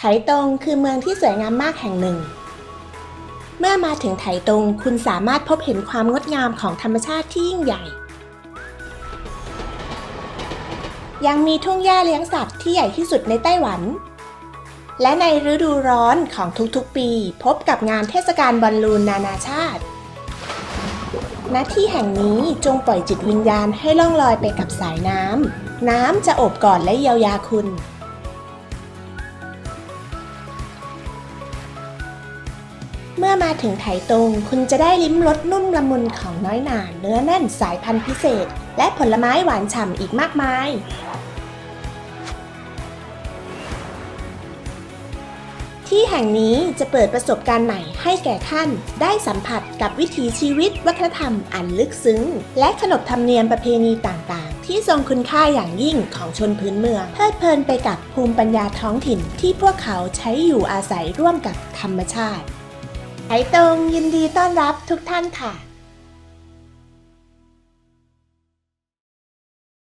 ไถตงคือเมืองที่สวยงามมากแห่งหนึ่ง เมื่อมาถึงไถตงคุณสามารถพบเห็นความงดงามของธรรมชาติที่ยิ่งใหญ่ ยังมีทุ่งหญ้าเลี้ยงสัตว์ที่ใหญ่ที่สุดในไต้หวัน และในฤดูร้อนของทุกๆปี พบกับงานเทศกาลบอลลูนนานาชาติ ณ ที่แห่งนี้จงปล่อยจิตวิญญาณให้ล่องลอยไปกับสายน้ำ น้ำจะโอบกอดและเยียวยาคุณ เมื่อมาถึงไถตรงคุณจะได้ลิ้มรสนุ่มละมุนของน้อยหนาเนื้อแน่นสายพันธุ์พิเศษ และผลไม้หวานฉ่ำอีกมากมาย ที่แห่งนี้จะเปิดประสบการณ์ใหม่ให้แก่ท่านได้สัมผัสกับวิถีชีวิตวัฒนธรรมอันลึกซึ้ง และขนบธรรมเนียมประเพณีต่างๆ ที่ทรงคุณค่าอย่างยิ่งของชนพื้นเมือง เพลิดเพลินไปกับภูมิปัญญาท้องถิ่นที่พวกเขาใช้อยู่อาศัยร่วมกับธรรมชาติ ไอตรงยินดีต้อนรับทุกท่านค่ะ